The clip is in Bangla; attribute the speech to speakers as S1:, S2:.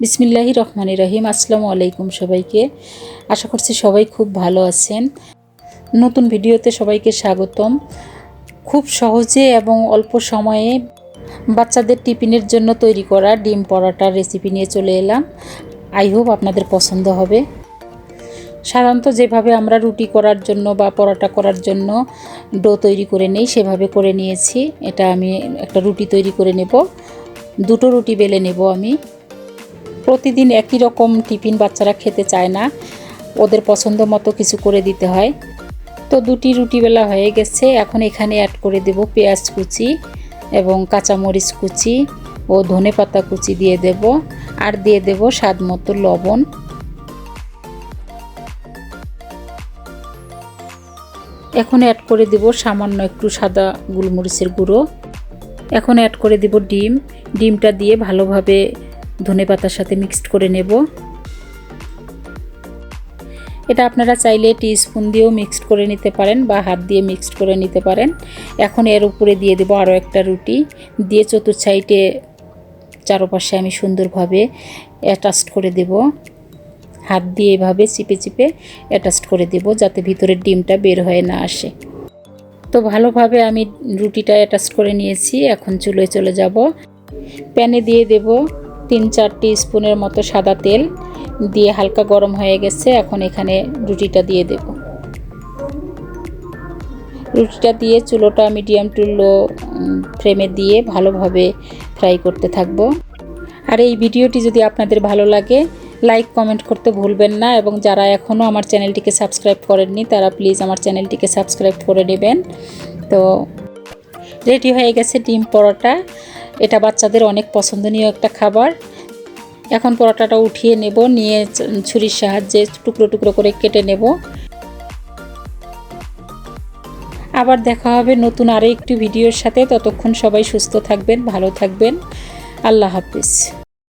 S1: বিসমিল্লাহি রহমানি রহিম। আসসালামু আলাইকুম সবাইকে। আশা করছি সবাই খুব ভালো আছেন। নতুন ভিডিওতে সবাইকে স্বাগতম। খুব সহজে এবং অল্প সময়ে বাচ্চাদের টিফিনের জন্য তৈরি করা ডিম পরোটার রেসিপি নিয়ে চলে এলাম। আই হোপ আপনাদের পছন্দ হবে। সাধারণত যেভাবে আমরা রুটি করার জন্য বা পরোটা করার জন্য ডো তৈরি করে নেই, সেভাবে করে নিয়েছি। এটা আমি একটা রুটি তৈরি করে নেব। দুটো রুটি বেলে নেব আমি। প্রতিদিন একই রকম টিফিন বাচ্চারা খেতে চায় না। ওদের পছন্দ মতো কিছু করে দিতে হয়। তো দুটি রুটি বেলা হয়ে গেছে। এখন এখানে অ্যাড করে দেব পেঁয়াজ কুচি এবং কাঁচামরিচ কুচি ও ধনে পাতা কুচি দিয়ে দেব আর দিয়ে দেব স্বাদ মতো লবণ। এখন অ্যাড করে দেব সামান্য একটু সাদা গোলমরিচের গুঁড়ো। এখন অ্যাড করে দেব ডিম। ডিমটা দিয়ে ভালোভাবে ধনে পাতার সাথে মিক্সড করে নেব। এটা আপনারা চাইলে টি স্পুন দিয়েও মিক্সড করে নিতে পারেন বা হাত দিয়ে মিক্সড করে নিতে পারেন। এখন এর উপরে দিয়ে দেবো আরও একটা রুটি। দিয়ে চতুর্থ সাইডে চারপাশে আমি সুন্দরভাবে অ্যাটাচড করে দেব। হাত দিয়ে এভাবে চিপে চিপে অ্যাটাচড করে দেব যাতে ভিতরের ডিমটা বের হয়ে না আসে। তো ভালোভাবে আমি রুটিটা অ্যাটাচ করে নিয়েছি। এখন চুলোয় চলে যাব। প্যানে দিয়ে দেব তিন চারটি স্পুনের মতো সাদা তেল দিয়ে হালকা গরম হয়ে গেছে। এখন এখানে রুটিটা দিয়ে দেব। রুটিটা দিয়ে চুলোটা মিডিয়াম টু লো ফ্লেমে দিয়ে ভালোভাবে ফ্রাই করতে থাকব। আর এই ভিডিওটি যদি আপনাদের ভালো লাগে, লাইক, কমেন্ট করতে ভুলবেন না এবং যারা এখনও আমার চ্যানেলটিকে সাবস্ক্রাইব করেননি, তারা প্লিজ আমার চ্যানেলটিকে সাবস্ক্রাইব করে নেবেন। তো রেডি হয়ে গেছে ডিম পরোটা। এটা বাচ্চাদের অনেক পছন্দনীয় একটা খাবার। এখন পরোটাটা উঠিয়ে নেব, নিয়ে ছুরির সাহায্যে টুকরো টুকরো করে কেটে নেব। আবার দেখা হবে নতুন আরও একটি ভিডিওর সাথে। ততক্ষণ সবাই সুস্থ থাকবেন, ভালো থাকবেন। আল্লাহ হাফিজ।